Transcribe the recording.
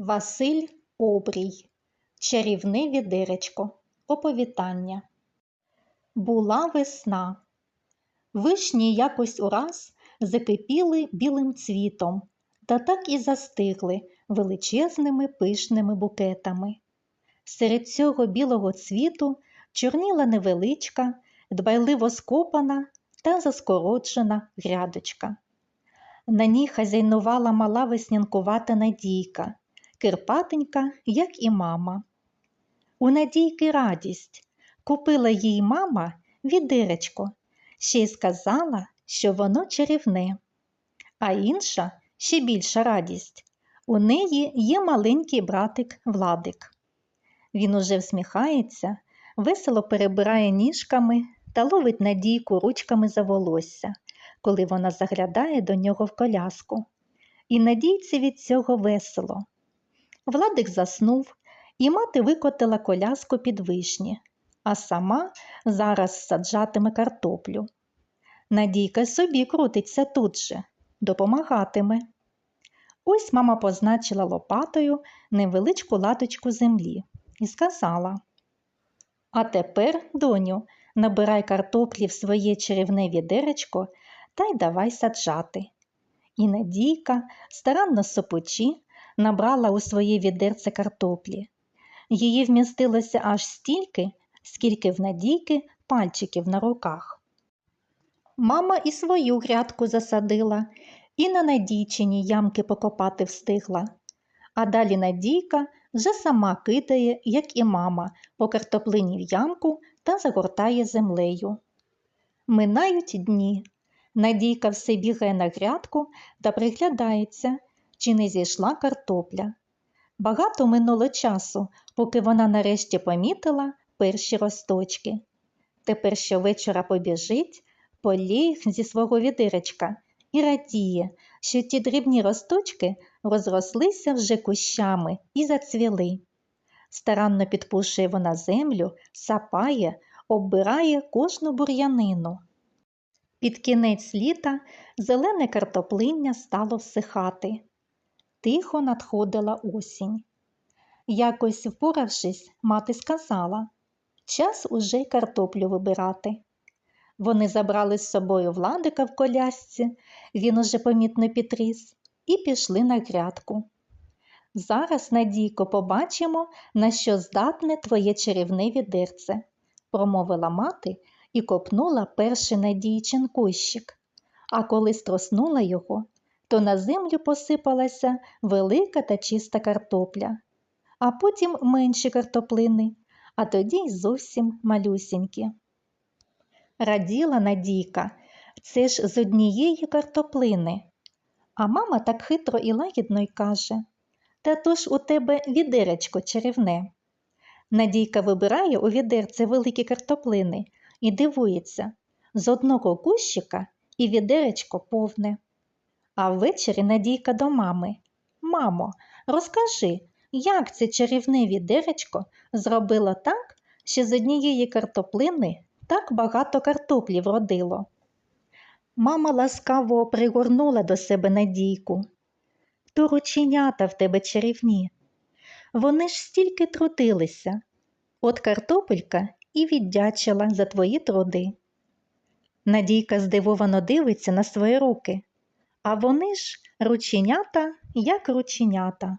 Василь Обрій Чарівне відеречко Оповітання Була весна. Вишні якось ураз закипіли білим цвітом та так і застигли величезними пишними букетами. Серед цього білого цвіту чорніла невеличка, дбайливо скопана та заскороджена грядочка. На ній хазяйнувала мала веснянкувата Надійка, кирпатенька, як і мама. У Надійки радість купила їй мама відеречко, ще й сказала, що воно чарівне. А інша, ще більша радість, у неї є маленький братик Владик. Він уже всміхається, весело перебирає ніжками та ловить Надійку ручками за волосся, коли вона заглядає до нього в коляску. І Надійці від цього весело. Владик заснув, і мати викотила коляску під вишні, а сама зараз саджатиме картоплю. Надійка собі крутиться тут же, допомагатиме. Ось мама позначила лопатою невеличку латочку землі і сказала: А тепер, доню, набирай картоплі в своє чарівне відеречко та й давай саджати. І Надійка, старанно сопучи, набрала у своє відерце картоплі. Її вмістилося аж стільки, скільки в Надійки пальчиків на руках. Мама і свою грядку засадила, і на Надійчині ямки покопати встигла. А далі Надійка вже сама кидає, як і мама, по картоплині в ямку та загортає землею. Минають дні. Надійка все бігає на грядку та приглядається, чи не зійшла картопля. Багато минуло часу, поки вона нарешті помітила перші росточки. Тепер щовечора побіжить, полє їх зі свого відиречка і радіє, що ті дрібні росточки розрослися вже кущами і зацвіли. Старанно підпушує вона землю, сапає, оббирає кожну бур'янину. Під кінець літа зелене картоплиння стало всихати. Тихо надходила осінь. Якось впоравшись, мати сказала час уже картоплю вибирати. Вони забрали з собою владика в колясці, він уже помітно підріс, і пішли на грядку. Зараз, Надійко, побачимо, на що здатне твоє чарівне відерце, промовила мати і копнула перший надійчин кущик. А коли строснула його, то на землю посипалася велика та чиста картопля, а потім менші картоплини, а тоді й зовсім малюсінькі. Раділа Надійка, це ж з однієї картоплини. А мама так хитро і лагідно й каже Та то ж у тебе відеречко чарівне. Надійка вибирає у відерце великі картоплини і дивується з одного кущика і відеречко повне. А ввечері Надійка до мами Мамо, розкажи, як це чарівне відеречко зробило так, що з однієї картоплини так багато картоплі вродило. Мама ласкаво пригорнула до себе Надійку. То рученята в тебе чарівні. Вони ж стільки трудилися. От картопелька і віддячила за твої труди. Надійка здивовано дивиться на свої руки, а вони ж рученята, як рученята.